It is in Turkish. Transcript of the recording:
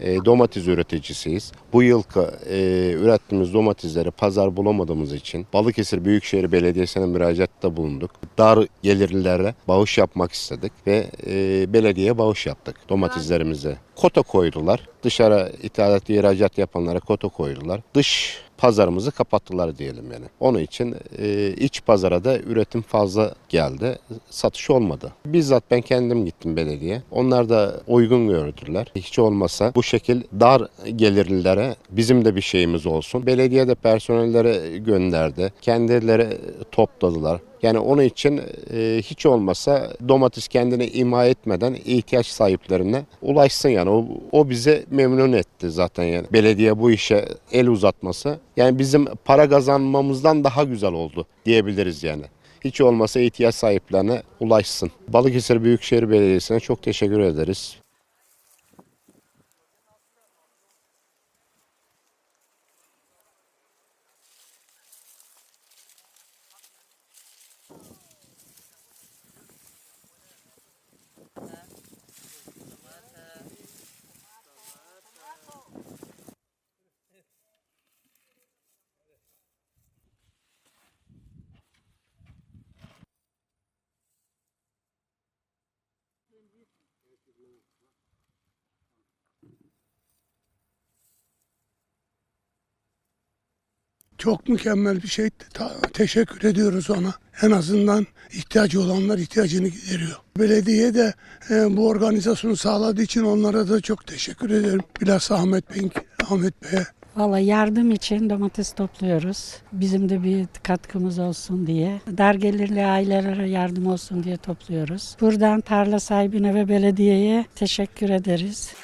e, domates üreticisiyiz. Bu yılki e, ürettiğimiz domatesleri pazar bulamadığımız için Balıkesir Büyükşehir Belediyesi'ne müracaatta bulunduk. Dar gelirlilere bağış yapmak istedik ve e, belediyeye bağış yaptık domateslerimize. Kota koydular. Dışarı ithalat ihracat yapanlara kota koydular. Dış pazarımızı kapattılar diyelim yani. Onun için e, iç pazara da üretim fazla geldi. Satış olmadı. Bizzat ben kendim gittim belediye. Onlar da uygun gördüler. Hiç olmasa bu şekil dar gelirlilere bizim de bir şeyimiz olsun. Belediye de personellere gönderdi. Kendileri topladılar. Yani onun için e, hiç olmasa domates kendini ima etmeden ihtiyaç sahiplerine ulaşsın yani. O, o bize memnun etti zaten yani. Belediye bu işe el uzatması. Yani bizim para kazanmamızdan daha güzel oldu diyebiliriz yani. Hiç olmasa ihtiyaç sahiplerine ulaşsın. Balıkesir Büyükşehir Belediyesi'ne çok teşekkür ederiz. Çok mükemmel bir şey. Ta- teşekkür ediyoruz ona. En azından ihtiyacı olanlar ihtiyacını gideriyor. Belediye de e, bu organizasyonu sağladığı için onlara da çok teşekkür ederim. Bilhassa Ahmet Bey, Ahmet Bey'e. Valla yardım için domates topluyoruz. Bizim de bir katkımız olsun diye. Dar gelirli ailelere yardım olsun diye topluyoruz. Buradan tarla sahibine ve belediyeye teşekkür ederiz.